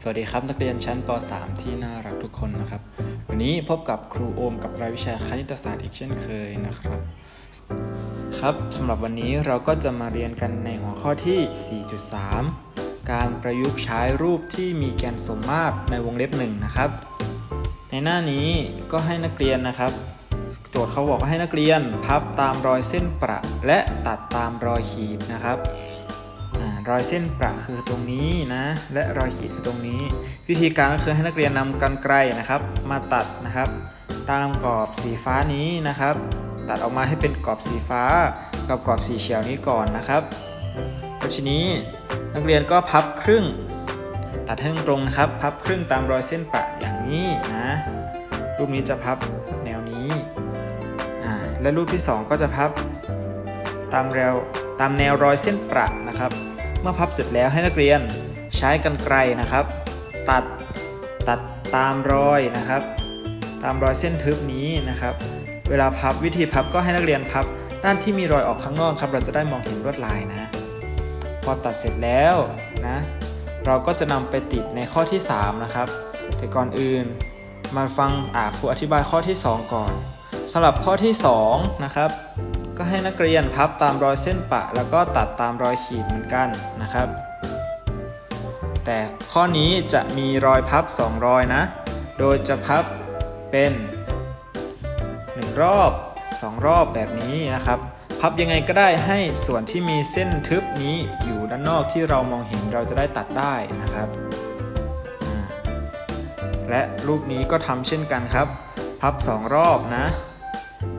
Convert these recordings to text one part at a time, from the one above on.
สวัสดีครับนักเรียนชั้นป .3 ที่น่ารักทุกคนนะครับ วันนี้พบกับครูโอมกับรายวิชาคณิตศาสตร์อีกเช่นเคยนะครับ ครับสำหรับวันนี้เราก็จะมาเรียนกันในหัวข้อที่ 4.3 การประยุกต์ใช้รูปที่มีแกนสมมาตรในวงเล็บหนึ่งนะครับ ในหน้านี้ก็ให้นักเรียนนะครับ โจทย์เขาบอกให้นักเรียนพับตามรอยเส้นประและตัดตามรอยขีดนะครับ รอยเส้นประคือตรงนี้นะ และรอยขีดคือตรงนี้ วิธีการก็คือให้นักเรียนนำกรรไกรนะครับ มาตัดนะครับ ตามกรอบสีฟ้านี้นะครับ ตัดออกมาให้เป็นกรอบสีฟ้า กับกรอบสีเขียวนี้ก่อนนะครับแล้วทีนี้นักเรียนก็พับครึ่ง ตัดให้ตรงนะครับ พับครึ่งตามรอยเส้นประอย่างนี้นะรูปนี้จะพับแนวนี้อ่าและรูปที่สองก็จะพับตามแนวตามแนวรอยเส้นประนะครับ เมื่อพับเสร็จแล้วให้นักเรียนใช้กรรไกรนะครับ ตัดตัดตามรอยนะครับ ตามรอยเส้นทึบนี้นะครับ เวลาพับวิธีพับก็ให้นักเรียนพับด้านที่มีรอยออกข้างนอกครับเราจะได้มองเห็นลวดลายนะ พอตัดเสร็จแล้วนะเราก็จะนำไปติดในข้อที่ 3 นะครับ แต่ก่อนอื่นมาฟังอ่าครูอธิบายข้อที่ 2 ก่อนสำหรับข้อที่2นะครับ ก็ให้นักเรียนพับตามรอยเส้นปะ แล้วก็ตัดตามรอยขีดเหมือนกันนะครับ แต่ข้อนี้จะมีรอยพับ 2 รอยนะ โดยจะพับเป็น 1 รอบ 2 รอบแบบนี้นะครับ พับยังไงก็ได้ให้ส่วนที่มีเส้นทึบนี้อยู่ด้านนอกที่เรามองเห็นเราจะได้ตัดได้นะครับ และรูปนี้ก็ทำเช่นกันครับ พับ 2 รอบนะ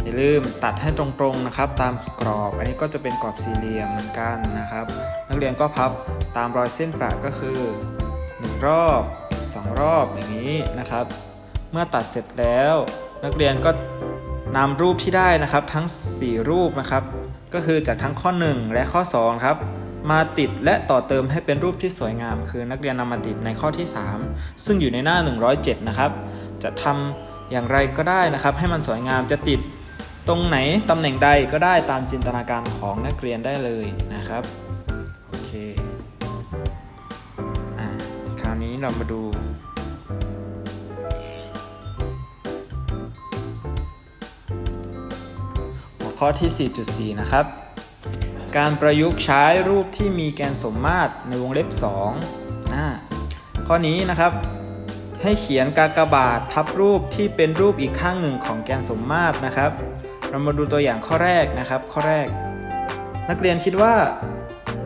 อย่าลืมตัดให้ตรงๆนะครับ ตามกรอบ อันนี้ก็จะเป็นกรอบสี่เหลี่ยมเหมือนกันนะครับ นักเรียนก็พับตามรอยเส้นประก็คือ 1 รอบ 2 รอบอย่างนี้นะครับ เมื่อตัดเสร็จแล้ว นักเรียนก็นำรูปที่ได้นะครับทั้ง 4 รูปนะครับ ก็คือจากทั้งข้อ 1 และข้อ2ครับมาติดและต่อเติมให้เป็นรูปที่สวยงาม คือนักเรียนนำมาติดในข้อที่ 3 ซึ่งอยู่ในหน้า 107 นะครับ จะทำอย่างไรก็ได้นะครับ ให้มันสวยงามจะติด รงไหนตำแหน่งใดก็ได้ตามจินตนาการของนักเรียนได้เลยนะครับโอเคอคราวนี้เรามาดูหัวข้อที่ 4.4 นะครับ การประยุกต์ใช้รูปที่มีแกนสมมาตรในวงเล็บ2อ่าข้อนี้นะครับให้เขียนกากบาททับรูปที่เป็นรูปอีกข้างหนึ่งของแกนสมมาตรนะครับ เรามาดูตัวอย่างข้อแรกนะครับ ข้อแรก นักเรียนคิดว่า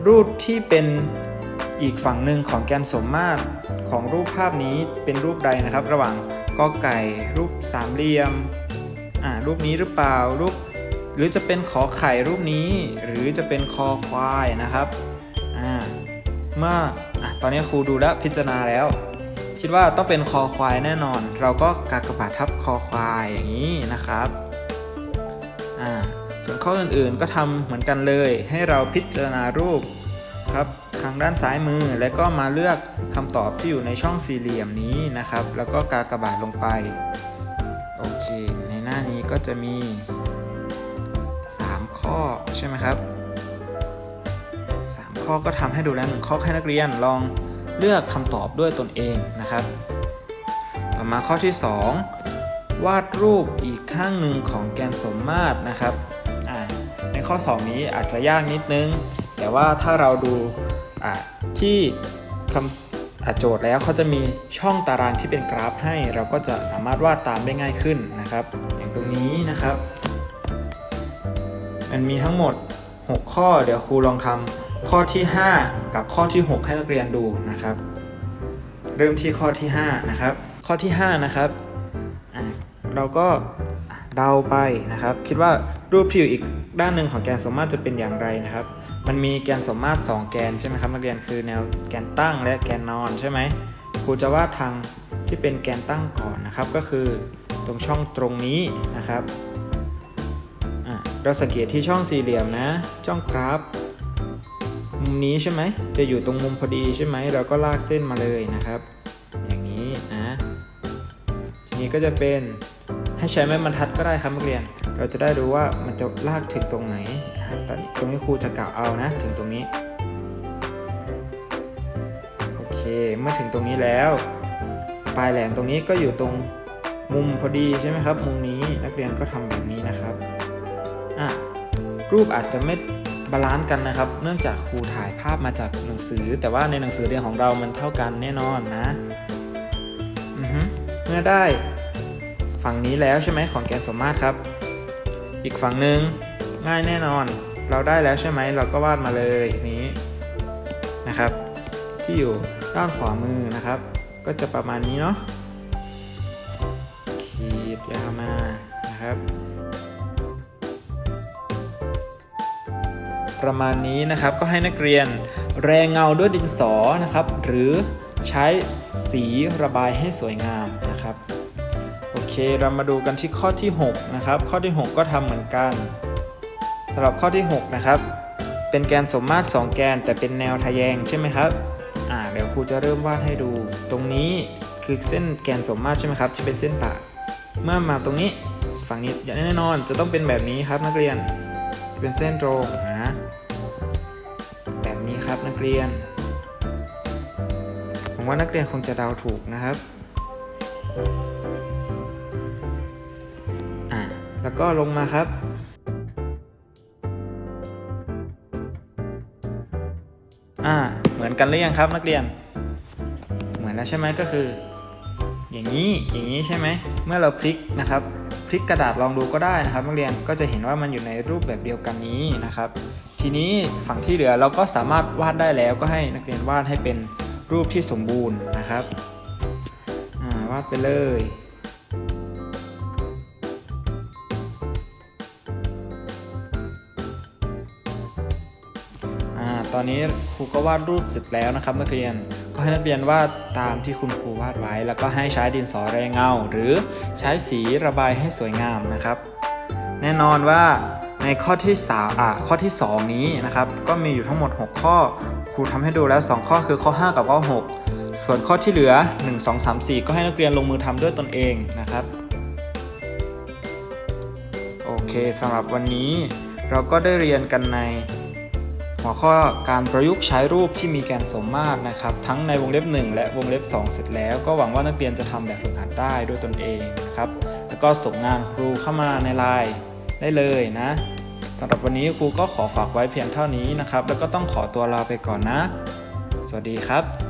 รูปที่เป็นอีกฝั่งหนึ่งของแกนสมมาตรของรูปภาพนี้เป็นรูปใดนะครับ ระหว่างกอไก่ รูปสามเหลี่ยมอ่ารูปนี้หรือเปล่ารูป หรือจะเป็นขอไข่รูปนี้ หรือจะเป็นคอควายนะครับอ่าเมื่ออะตอนนี้ครูดูแล้วพิจารณาแล้ว คิดว่าต้องเป็นคอควายแน่นอน เราก็กากบาททับคอควายอย่างนี้นะครับ อ่าส่วนข้ออื่นๆก็ทำเหมือนกันเลย ให้เราพิจารณารูปครับทางด้านซ้ายมือแล้วก็มาเลือกคำตอบที่อยู่ในช่องสี่เหลี่ยมนี้นะครับ แล้วก็กากบาทลงไป โอเค ในหน้านี้ก็จะมี 3 ข้อใช่ไหมครับ 3 ข้อก็ทำให้ดูแล้วหนึ่งข้อให้นักเรียนลองเลือกคำตอบด้วยตนเองนะครับ ต่อมาข้อที่ 2 วาดรูปอีกข้างหนึ่งของแกนสมมาตรนะครับ ในข้อ 2 นี้อาจจะยากนิดนึง แต่ว่าถ้าเราดูที่คำอ่าโจทย์แล้วเขาจะมีช่องตารางที่เป็นกราฟให้ เราก็จะสามารถวาดตามได้ง่ายขึ้นนะครับ อย่างตรงนี้นะครับ มันมีทั้งหมด 6 ข้อเดี๋ยวครูลองทำข้อที่ 5 กับข้อที่ 6 ให้นักเรียนดูนะครับ เริ่มที่ข้อที่ 5 นะครับ ข้อที่ 5 นะครับ เราก็เดาไปนะครับ คิดว่ารูปที่อยู่อีกด้านหนึ่งของแกนสมมาตรจะเป็นอย่างไรนะครับ มันมีแกนสมมาตร2แกนใช่ไหมครับนักเรียนคือแนวแกนตั้งและแกนนอนใช่ไหมครูจะวาดทางที่เป็นแกนตั้งก่อนนะครับ ก็คือตรงช่องตรงนี้นะครับเราสังเกตที่ช่องสี่เหลี่ยมนะช่องกราฟมุมนี้ใช่ไหมจะอยู่ตรงมุมพอดีใช่ไหมเราก็ลากเส้นมาเลยนะครับ อย่างนี้นะทีนี้ก็จะเป็น ให้ใช้ไม้บรรทัดก็ได้ครับนักเรียน เราจะได้รู้ว่ามันจะลากถึงตรงไหนตอนนี้ตรงนี้ครูจะกล่าวเอานะ ถึงตรงนี้ โอเค เมื่อถึงตรงนี้แล้ว ปลายแหลมตรงนี้ก็อยู่ตรงมุมพอดีใช่ไหมครับ มุมนี้นักเรียนก็ทำแบบนี้นะครับอะรูปอาจจะไม่บาลานซ์กันนะครับ เนื่องจากครูถ่ายภาพมาจากหนังสือ แต่ว่าในหนังสือเรียนของเรามันเท่ากันแน่นอนนะอือฮึเมื่อได้ ฝั่งนี้แล้วใช่ไหมของแกนสมมาตรครับ อีกฝั่งหนึ่งง่ายแน่นอน เราได้แล้วใช่ไหมเราก็วาดมาเลยนี้นะครับ ที่อยู่ด้านขวามือนะครับ ก็จะประมาณนี้เนาะขีดยาวมานะครับประมาณนี้นะครับก็ให้นักเรียนแรงเงาด้วยดินสอนะครับ หรือใช้สีระบายให้สวยงาม เคเรามาดูกันที่ข้อที่ 6 นะครับ ข้อที่ 6 ก็ทำเหมือนกันสำหรับข้อที่ 6 นะครับ เป็นแกนสมมาตร 2 แกนแต่เป็นแนวทะแยงใช่ไหมครับอ่าเดี๋ยวครูจะเริ่มวาดให้ดู ตรงนี้คือเส้นแกนสมมาตรใช่ไหมครับที่เป็นเส้นปะเมื่อมาตรงนี้ฝั่งนี้อย่างแน่นอนจะต้องเป็นแบบนี้ครับนักเรียนเป็นเส้นตรงนะแบบนี้ครับนักเรียนผมว่านักเรียนคงจะเดาถูกนะครับ ก็ลงมาครับ อ่า เหมือนกันหรือยังครับนักเรียน เหมือนแล้วใช่ไหมก็คือ อย่างนี้ อย่างนี้ใช่ไหม เมื่อเราพลิกนะครับ พลิกกระดาษลองดูก็ได้นะครับ นักเรียน ก็จะเห็นว่ามันอยู่ในรูปแบบเดียวกันนี้นะครับ ทีนี้ฝั่งที่เหลือเราก็สามารถวาดได้แล้ว ก็ให้นักเรียนวาดให้เป็นรูปที่สมบูรณ์นะครับอ่าวาดไปเลย อ่าตอนนี้ครูก็วาดรูปเสร็จแล้วนะครับนักเรียน ก็ให้นักเรียนวาดตามที่คุณครูวาดไว้ แล้วก็ให้ใช้ดินสอแรงเงา หรือใช้สีระบายให้สวยงามนะครับ แน่นอนว่าในข้อที่3อ่าข้อที่ 2 นี้นะครับก็มีอยู่ทั้งหมด 6 ข้อ ครูทำให้ดูแล้ว 2 ข้อคือข้อ 5 กับข้อ 6 ส่วนข้อที่เหลือ 1 2 3 4 ก็ให้นักเรียนลงมือทำด้วยตนเองนะครับโอเคสำหรับวันนี้เราก็ได้เรียนกันใน หัวข้อการประยุกต์ใช้รูปที่มีแกนสมมาตรนะครับ ทั้งในวงเล็บ 1 และวงเล็บ 2 เสร็จแล้ว ก็หวังว่านักเรียนจะทำแบบฝึกหัดได้ด้วยตนเองนะครับ แล้วก็ส่งงานครูเข้ามาในไลน์ได้เลยนะสำหรับวันนี้ครูก็ขอฝากไว้เพียงเท่านี้นะครับ แล้วก็ต้องขอตัวลาไปก่อนนะ สวัสดีครับ